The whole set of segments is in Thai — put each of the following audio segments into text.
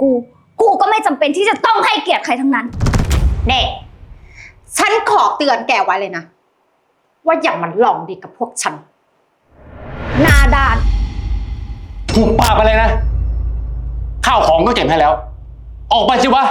กู กูก็ไม่จำเป็นที่จะต้องให้เกียรติใครทั้งนั้นเด็กฉันขอเตือนแกไว้เลยนะ ว่าอย่ามันลองดีกับพวกฉัน หนาดาน ถูกปากไปเลยนะ ข้าวของก็เก็บให้แล้ว ออกไปสิวะ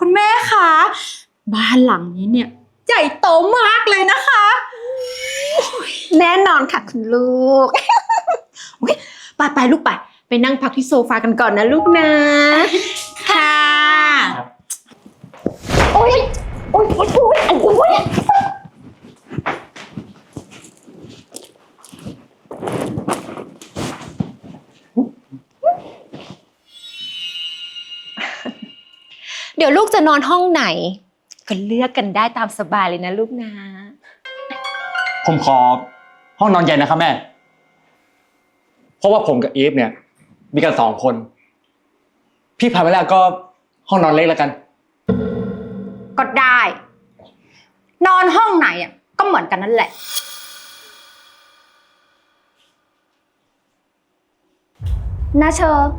คุณแม่คะบ้านหลังนี้เนี่ยใหญ่โตมากเลยนะคะ แน่นอนค่ะคุณลูกอุ๊ยไปไปลูกไป ไปนั่งพักที่โซฟากันก่อนนะลูกนะ ค่ะ โอ๊ย โอ๊ย โอ๊ย โอ๊ย เดี๋ยวลูกจะนอนห้องไหน ก็เลือกกันได้ตามสบายเลยนะลูกนะ ผมขอห้องนอนใหญ่นะครับแม่ เพราะว่าผมกับอีฟเนี่ย มีกันสองคน พี่พาไปแล้วก็ห้องนอนเล็กแล้วกัน ก็ได้ นอนห้องไหนอะก็เหมือนกันนั่นแหละนาเชอร์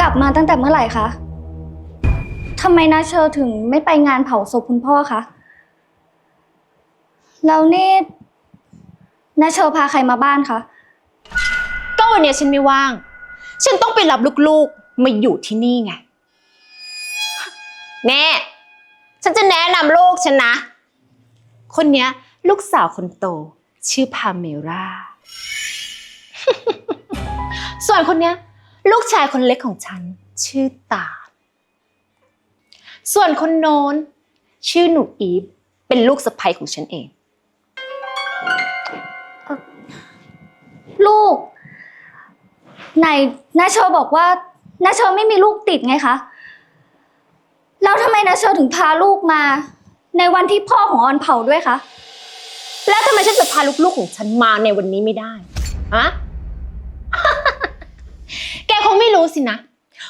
กลับมาตั้งแต่เมื่อไหร่คะ ทำไมนาเชอร์ถึงไม่ไปงานเผาศพคุณพ่อคะ แล้วนี่นาเชอร์พาใครมาบ้านคะ ก็วันเนี้ยฉันไม่ว่าง ฉันต้องไปรับลูกๆ มาอยู่ที่นี่ไง แน่ ฉันจะแนะนำลูกฉันนะ คนเนี้ย ลูกสาวคนโต ชื่อพาเมราส่วนคนเนี้ย ลูกชายคนเล็กของฉัน ชื่อตา ส่วนคนโน้น ชื่อหนูอีฟเป็นลูกสะใภ้ของฉันเอง ลูกไหนนาเชอร์บอกว่านาเชอร์ไม่มีลูกติดไงคะ แล้วทำไมนาเชอร์ถึงพาลูกมา ในวันที่พ่อของออนเผาด้วยคะ แล้วทำไมฉันจะพาลูกๆของฉันมาในวันนี้ไม่ได้ฮะ แกคงไม่รู้สินะ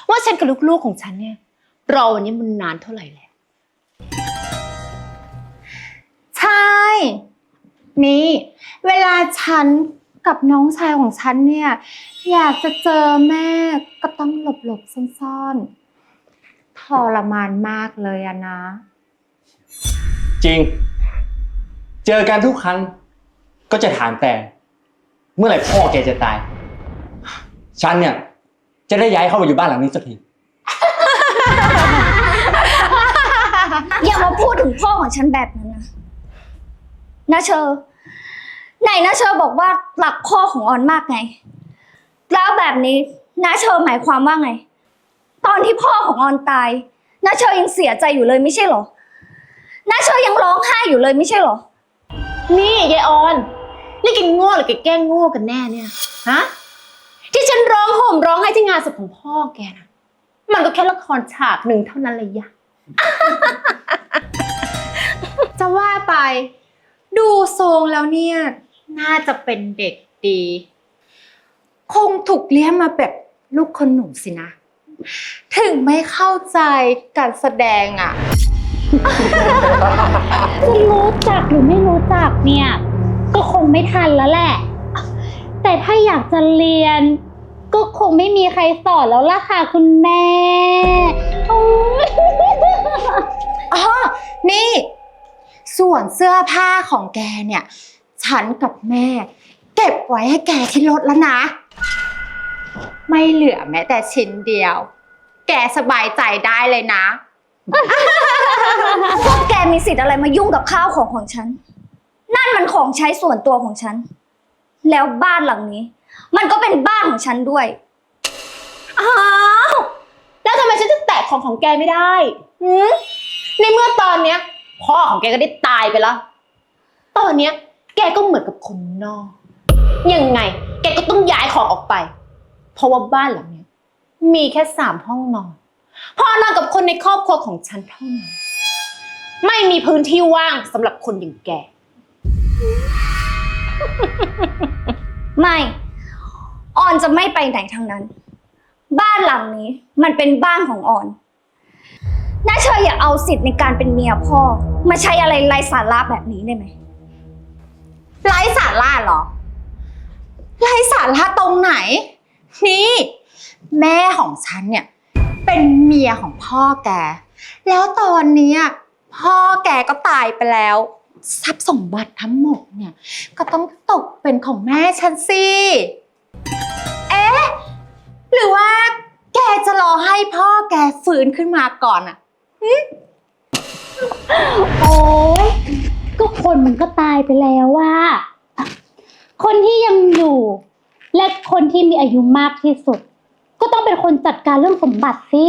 ว่าฉันกับลูกๆของฉันเนี่ย รอวันนี้มันนานเท่าไหร่แล้ว ใช่ นี่ เวลาฉันกับน้องชายของฉันเนี่ย อยากจะเจอแม่ก็ต้องหลบๆซ่อนๆทรมานมากเลยอะนะ จริง เจอกันทุกครั้ง ก็จะถามแต่ เมื่อไหร่พ่อแกจะตาย ฉันเนี่ย จะได้ย้ายเข้ามาอยู่บ้านหลังนี้สักที อย่ามาพูดถึงพ่อของฉันแบบนั้นนะนาเชอร์ไหนนาเชอร์บอกว่ารักพ่อของออนมากไง แล้วแบบนี้นาเชอร์หมายความว่าไง ตอนที่พ่อของออนตายนาเชอร์ยังเสียใจอยู่เลยไม่ใช่เหรอนาเชอร์ยังร้องไห้อยู่เลยไม่ใช่เหรอ นี่ยายออน นี่กินโง่หรือแกแกล้งโง่กันแน่เนี่ย ฮะ ที่ฉันร้องห่มร้องไห้ที่งานศพของพ่อแกนะมันก็แค่ละครฉากหนึ่งเท่านั้นเลยยะ จะว่าไป ดูทรงแล้วเนี่ย น่าจะเป็นเด็กดี คงถูกเลี้ยงมาแบบลูกคนหนูสินะ ถึงไม่เข้าใจการแสดงอะ จะรู้จักหรือไม่รู้จักเนี่ย ก็คงไม่ทันแล้วแหละ แต่ถ้าอยากจะเรียน ก็คงไม่มีใครสอนแล้วล่ะค่ะคุณแม่โอ๊ย อ๋อ นี่ ส่วนเสื้อผ้าของแกเนี่ย ฉันกับแม่ เก็บไว้ให้แกที่รถแล้วนะ ไม่เหลือแม้แต่ชิ้นเดียว แกสบายใจได้เลยนะ พวกแกมีสิทธิ์อะไรมายุ่งกับข้าวของของฉัน นั่นมันของใช้ส่วนตัวของฉัน แล้วบ้านหลังนี้ มันก็เป็นบ้านของฉันด้วย อ้าว แล้วทำไมฉันจะแตะของของแกไม่ได้ หืมในเมื่อตอนเนี้ย พ่อของแกก็ได้ตายไปแล้ว ตอนเนี้ย แกก็เหมือนกับคนนอก ยังไง แกก็ต้องย้ายของออกไป เพราะว่าบ้านหลังเนี้ย มีแค่สามห้องนอนพอนอนกับคนในครอบครัวของฉันเท่านั้น ไม่มีพื้นที่ว่างสำหรับคนอย่างแก ไม่ออนจะไม่ไปไหนทั้งนั้น บ้านหลังนี้มันเป็นบ้านของออน น้าเชยอย่าเอาสิทธิ์ในการเป็นเมียพ่อ มาใช้อะไรไร้สาระแบบนี้ได้ไหมไร้สาระเหรอ ไร้สาระตรงไหน นี่ แม่ของฉันเนี่ย เป็นเมียของพ่อแก แล้วตอนเนี้ยพ่อแกก็ตายไปแล้ว ทรัพย์สมบัติทั้งหมดเนี่ย ก็ต้องตกเป็นของแม่ฉันสิ เอ๊ะ หรือว่าแกจะรอให้พ่อแกฟื้นขึ้นมาก่อนอะ โอ้ยก็คนมันก็ตายไปแล้วว่า คนที่ยังอยู่ และคนที่มีอายุมากที่สุด ก็ต้องเป็นคนจัดการเรื่องสมบัติสิ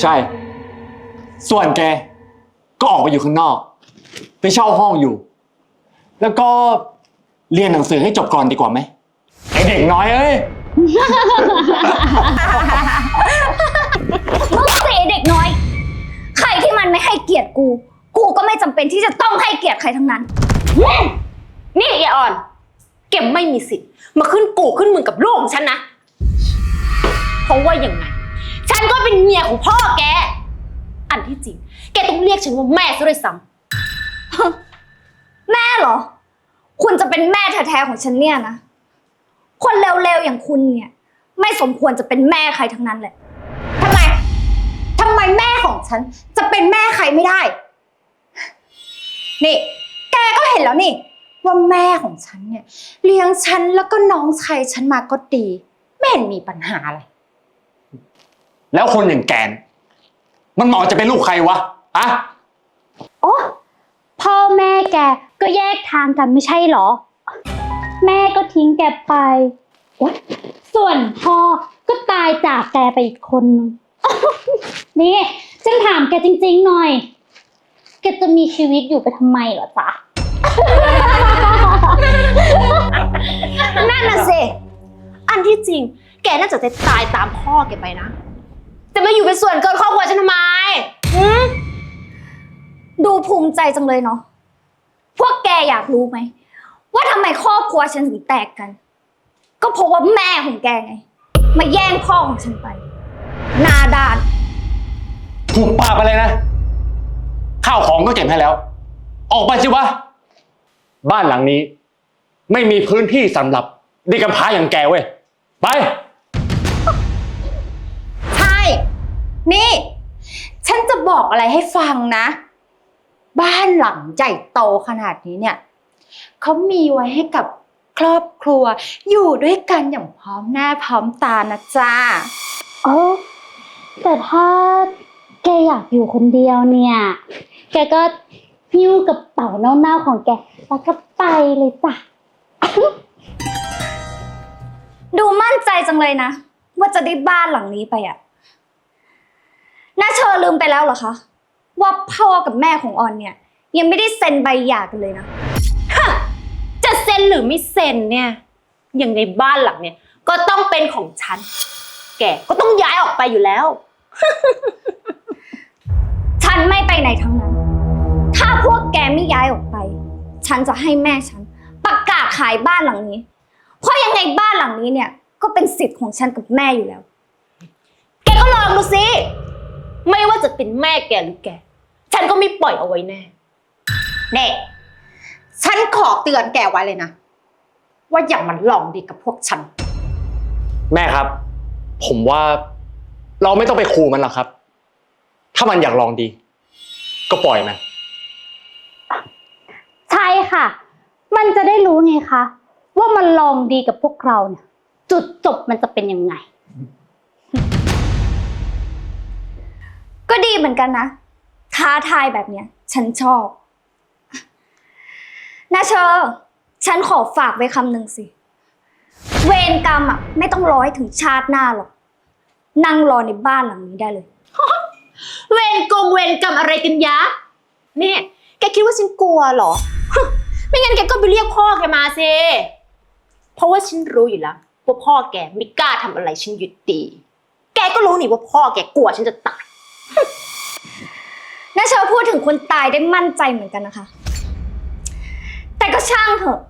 ใช่ ส่วนแก ก็ออกไปอยู่ข้างนอก ไปเช่าห้องอยู่ แล้วก็เรียนหนังสือให้จบก่อนดีกว่าไหมไอเด็กน้อยเอ้ย เสียเด็กน้อย ใครที่มันไม่ให้เกียรติกู กูก็ไม่จำเป็นที่จะต้องให้เกียรติใครทั้งนั้น นี่ยายอ่อน เก็บไม่มีสิทธิ์ มาขึ้นกูขึ้นมึงกับลูกของฉันนะ เพราะว่าอย่างไง ฉันก็เป็นเมียของพ่อแก อันที่จริง แกต้องเรียกฉันว่าแม่ซะด้วยซ้แม่เหรอ คุณจะเป็นแม่แท้ๆของฉันเนี่ยนะ คนเร็วๆอย่างคุณเนี่ย ไม่สมควรจะเป็นแม่ใครทั้งนั้นแหละ แม่ของฉันจะเป็นแม่ใครไม่ได้ นี่ แกก็เห็นแล้วนี่ ว่าแม่ของฉันเนี่ย เลี้ยงฉันแล้วก็น้องชายฉันมาก็ดี ไม่เห็นมีปัญหาอะไร แล้วคนอย่างแกน มันเหมาะจะเป็นลูกใครวะอะโอ้พ่อแม่แกก็แยกทางกันไม่ใช่เหรอ แม่ก็ทิ้งแกไปโอ๊ยส่วนพ่อก็ตายจากแกไปอีกคนนึง นี่ฉันถามแกจริง ๆ หน่อย แกจะมีชีวิตอยู่ไปทำไมเหรอจ๊ะ นั่นน่ะสิ อันที่จริง แกน่าจะตายตามพ่อแกไปนะ จะมาอยู่เป็นส่วนเกินครอบครัวฉันทำไมหืมดูภูมิใจจังเลยเนาะ พวกแกอยากรู้ไหม ว่าทำไมครอบครัวฉันถึงแตกกัน ก็เพราะว่าแม่ของแกไง มาแย่งพ่อของฉันไป หนาดาน ถูกปากไปเลยนะ ข้าวของก็เก็บให้แล้ว ออกไปสิวะ บ้านหลังนี้ ไม่มีพื้นที่สำหรับเด็กกำพร้าอย่างแกเว้ย ไป ใช่ นี่ ฉันจะบอกอะไรให้ฟังนะ บ้านหลังใหญ่โตขนาดนี้เนี่ย เขามีไว้ให้กับครอบครัว อยู่ด้วยกันอย่างพร้อมหน้าพร้อมตานะจ๊ะโอ้ แต่ถ้าแกอยากอยู่คนเดียวเนี่ย แกก็หิ้วกระเป๋าเน่าๆของแก แล้วก็ไปเลยจ้ะ ดูมั่นใจจังเลยนะ ว่าจะได้บ้านหลังนี้ไปอะน่าเชอลืมไปแล้วเหรอคะ ว่าพ่อกับแม่ของออนเนี่ย ยังไม่ได้เซ็นใบหย่ากันเลยนะ จะเซ็นหรือไม่เซ็นเนี่ย อย่างในบ้านหลังเนี่ย ก็ต้องเป็นของฉัน แกก็ต้องย้ายออกไปอยู่แล้ว ฉันไม่ไปไหนทั้งนั้น ถ้าพวกแกไม่ย้ายออกไป ฉันจะให้แม่ฉัน ประกาศขายบ้านหลังนี้ เพราะยังไงบ้านหลังนี้เนี่ย ก็เป็นสิทธิ์ของฉันกับแม่อยู่แล้ว แกก็ลองดูสิ ไม่ว่าจะเป็นแม่แกหรือแก ฉันก็ไม่ปล่อยเอาไว้แน่ เน่ฉันขอเตือนแกไว้เลยนะ ว่าอย่ามันลองดีกับพวกฉัน แม่ครับ ผมว่า เราไม่ต้องไปขู่มันหรอกครับ ถ้ามันอยากลองดี ก็ปล่อยมัน ใช่ค่ะ มันจะได้รู้ไงคะ ว่ามันลองดีกับพวกเราเนี่ย จุดจบมันจะเป็นยังไง ก็ดีเหมือนกันนะ ท้าทายแบบเนี้ย ฉันชอบนาเชอร์ฉันขอฝากไว้คำหนึ่งสิ เวรกรรมอะ ไม่ต้องรอให้ถึงชาติหน้าหรอก นั่งรอในบ้านหลังนี้ได้เลย เวรกงเวรกรรมอะไรกันยะเนี่ยแกคิดว่าฉันกลัวเหรอ ไม่งั้นแกก็ไปเรียกพ่อแกมาสิเพราะว่าฉันรู้อยู่แล้วว่าพ่อแกไม่กล้าทำอะไรฉันหยุดดี แกก็รู้นี่ว่าพ่อแกกลัวฉันจะตายนาเชอร์พูดถึงคนตายได้มั่นใจเหมือนกันนะคะ แต่ก็ช่างเถอะ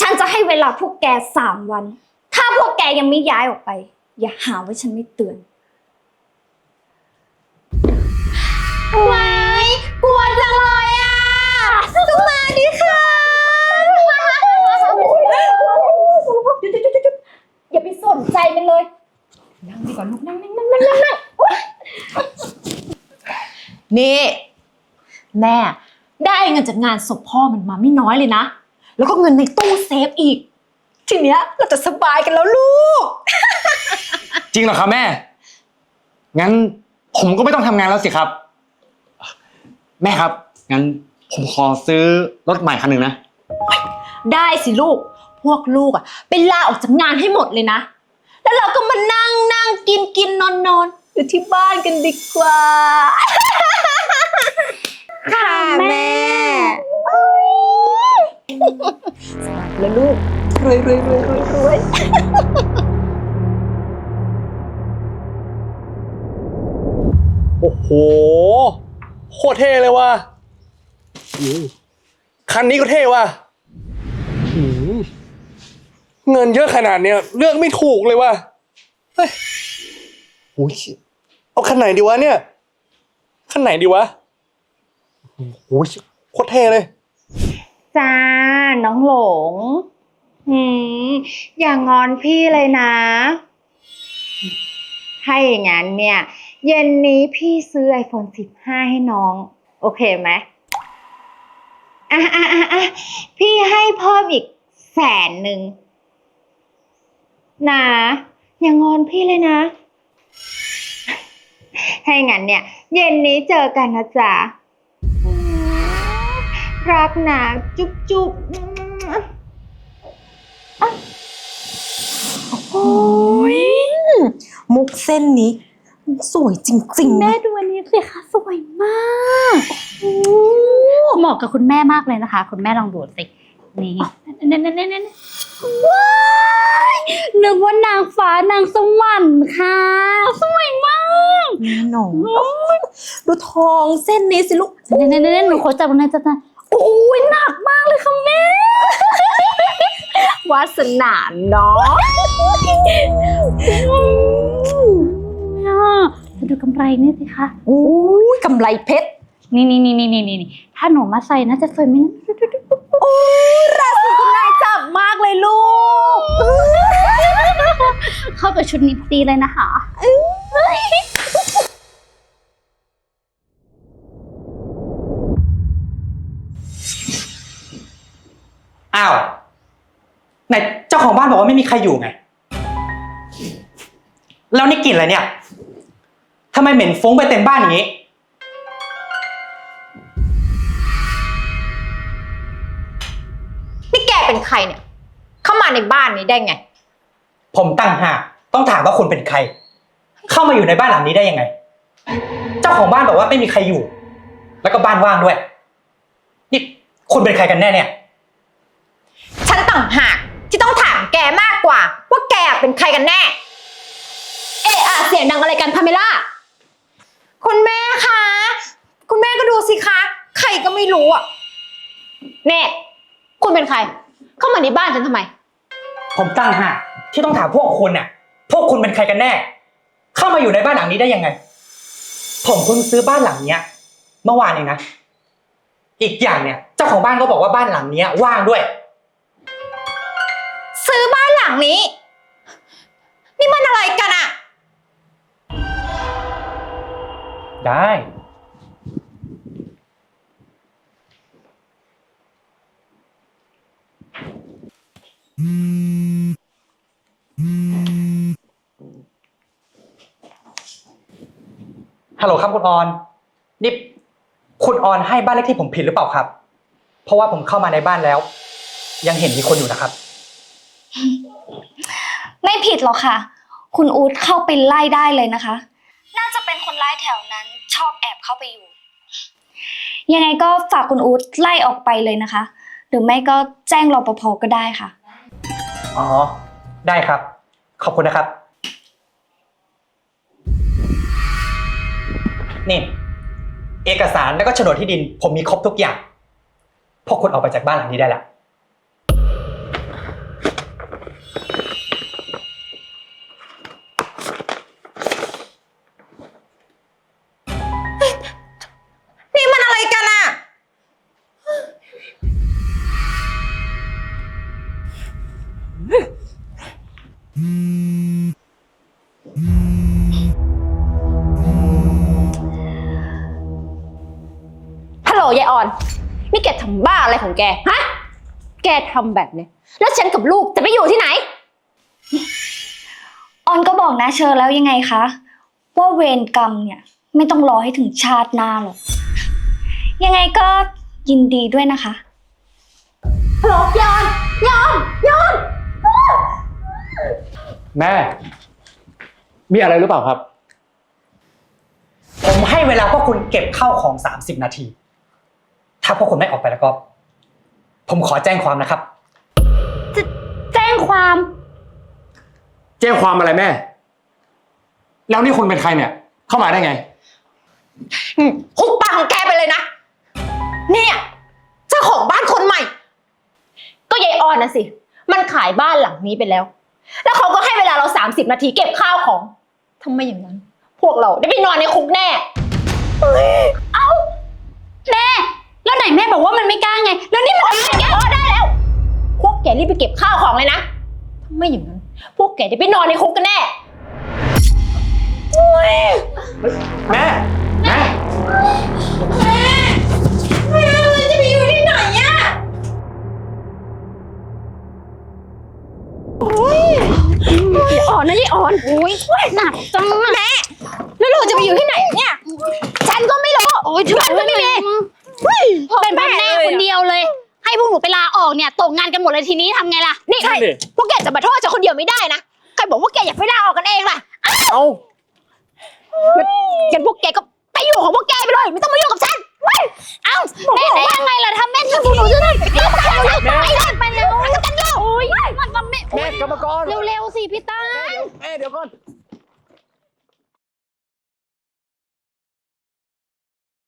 ฉันจะให้เวลาพวกแกสามวัน ถ้าพวกแกแกยังไม่ย้ายออกไป อย่าหาว่าฉันไม่เตือน ไว้กลัวจังเลยอะก็มาดิค่ะอย่าไปสนใจมันเลย นั่งดีกว่าลูกนั่งนั่งนั่งนั่งนั่งนั่งนี่แม่ได้เงินจากงานศพพ่อมันมาไม่น้อยเลยนะ แล้วก็เงินในตู้เซฟอีก ทีเนี้ยเราจะสบายกันแล้วลูก จริงเหรอครับแม่ งั้นผมก็ไม่ต้องทำงานแล้วสิครับ แม่ครับ งั้นผมขอซื้อรถใหม่คันหนึ่งนะ ได้สิลูก พวกลูกอะเป็นลาออกจากงานให้หมดเลยนะ แล้วเราก็มานั่งนั่งกินกินนอนนอนอยู่ที่บ้านกันดีกว่า ค่ะแม่ แล้วลูกรวยรวยรวยรวยรวย โอ้โห โคตรเท่เลยว่ะอืมคันนี้ก็เท่ว่ะอืมเงินเยอะขนาดเนี้ยเลือกไม่ถูกเลยว่ะเฮ้ยโอ้ยเอาคันไหนดีวะเนี่ยคันไหนดีวะโอ้ยโคตรเท่เลย จ้า น้องหลงหืม อย่างงอนพี่เลยนะถ้าอย่างนั้นเนี่ย เย็นนี้พี่ซื้อ iPhone 15 ให้น้อง โอเคไหมอะอะอะอะพี่ให้เพิ่มอีกแสนหนึ่งนะอย่างงอนพี่เลยนะถ้งั้นเนี่ย เย็นนี้เจอกันนะจ๊ะ รักนะจุ๊บจุ๊บโอ้ย มุกเส้นนี้ สวยจริงๆ แม่นะดูอันนี้สิคะสวยมากเหมาะกับคุณแม่มากเลยนะคะ คุณแม่ลองดูสิ นี่นี่นี่นี่นี่ว้ายนึกว่านางฟ้านางสวรรค์ค่ะ สวยมากแน่นอนดูทองเส้นนี้สิลูกนี่นี่นี่หนูขอจับตรงนั้นจับตรงนั้นโอ้ยหนักมากเลยค่ะแม่วาสนาเนาะอะจะ ดูกำไรนี่สิคะโอ้ยกำไรเพชร นี่นี่นี่นี่นี่นี่ถ้าหนูมาใส่น่าจะสวยไหมนะโอ้ยราศีคุณนายจับมากเลยลูก เข้ากับชุดนี้พอดีเลยนะคะอ้าวไหนเจ้าของบ้านบอกว่าไม่มีใครอยู่ไง แล้วนี่กลิ่นอะไรเนี่ยทำไมเหม็นฟุ้งไปเต็มบ้านอย่างนี้ นี่แกเป็นใครเนี่ย เข้ามาในบ้านนี้ได้ไง ผมตั้งหากต้องถามว่าคุณเป็นใคร เข้ามาอยู่ในบ้านหลังนี้ได้ยังไง เจ้าของบ้านบอกว่าไม่มีใครอยู่ แล้วก็บ้านว่างด้วย นี่คุณเป็นใครกันแน่เนี่ย ฉันต่างหากที่ต้องถามแกมากกว่า ว่าแกเป็นใครกันแน่ เอะอะเสียงดังอะไรกันพาเมล่า คุณแม่คะ คุณแม่ก็ดูสิคะ ใคร ก็ไม่รู้อะเน่ คุณเป็นใคร เข้ามาในบ้านฉันทำไม ผมตั้งหากที่ต้องถามพวกคุณน่ะ พวกคุณเป็นใครกันแน่ เข้ามาอยู่ในบ้านหลังนี้ได้ยังไง ผมเพิ่งซื้อบ้านหลังเนี้ย เมื่อวานเองนะ อีกอย่างเนี่ย เจ้าของบ้านก็บอกว่าบ้านหลังเนี้ย ว่างด้วย ซื้อบ้านหลังนี้ นี่มันอะไรกันอะได้ ฮัลโหลครับคุณออน นี่คุณออนให้บ้านเลขที่ผมผิดหรือเปล่าครับ เพราะว่าผมเข้ามาในบ้านแล้ว ยังเห็นมีคนอยู่นะครับ ไม่ผิดหรอกค่ะ คุณอู๊ดเข้าไปไล่ได้เลยนะคะ น่าจะเป็นคนร้ายแถวนั้น ชอบแอบเข้าไปอยู่ ยังไงก็ฝากคุณอู๊ดไล่ออกไปเลยนะคะ หรือไม่ก็แจ้งรปภก็ได้ค่ะ อ๋อ ได้ครับ ขอบคุณนะครับ นี่ เอกสารแล้วก็โฉนดที่ดิน ผมมีครบทุกอย่าง พวกคุณออกไปจากบ้านหลังนี้ได้ละ ฮัลโหลยายออน นี่แกทำบ้าอะไรของแก ฮะ แกทำแบบเนี้ยแล้วฉันกับลูกจะไปอยู่ที่ไหน ออนก็บอกนะเชอแล้วยังไงคะ ว่าเวรกรรมเนี่ย ไม่ต้องรอให้ถึงชาติหน้าหรอก ยังไงก็ยินดีด้วยนะคะ ฮัลโหลยอนยอนยอน แม่ มีอะไรหรือเปล่าครับ ผมให้เวลาพวกคุณเก็บข้าวของ 30 นาที ถ้าพวกคุณไม่ออกไปแล้วก็ ผมขอแจ้งความนะครับแจ้งความ แจ้งความอะไรแม่ แล้วนี่คุณเป็นใครเนี่ย เข้ามาได้ไงหุบปากของแกไปเลยนะ เนี่ยเจ้าของบ้านคนใหม่ ก็ยายออนนะสิ มันขายบ้านหลังนี้ไปแล้ว แล้วเขาก็ให้เวลาเรา 30 นาทีเก็บข้าวของทำไมอย่างนั้น พวกเราได้ไปนอนในคุกแน่แม่ แล้วไหนแม่บอกว่ามันไม่กล้าไง แล้วนี่มันพอได้แล้ว พวกแกรีบไปเก็บข้าวของเลยนะถ้าไม่อย่างนั้น พวกแกได้ไปนอนในคุกกันแน่แม่ แม่ อ่อนนะยายอ่อนอุ้ยหนักจังอะแม่แล้วเราจะไปอยู่ที่ไหนเนี่ยฉันก็ไม่รู้โอ้ยเพื่อนก็ไม่มีเป็นพ่อแม่คนเดียวเลย ให้พวกหนูไปลาออกเนี่ยตกงานกันหมดเลยทีนี้ทำไงล่ะนี่ใช่ดิพวกแกจะมาโทษฉันคนเดียวไม่ได้นะใครบอกว่าแกอยากไปลาออกกันเองล่ะเอางั้นพวกแกก็ไปอยู่ของพวกแกไปเลยไม่ต้องมายุ่งกับฉันเว้ยเอ้าแม่ได้ยังไงล่ะถ้าแม่จะพวกหนูจะได้ไปแล้วไปแล้วไปแล้วโอ้ยมันมันไม่ แม่กรรมกรเร็วๆสิพี่ตาแม่เดี๋ยวก่อน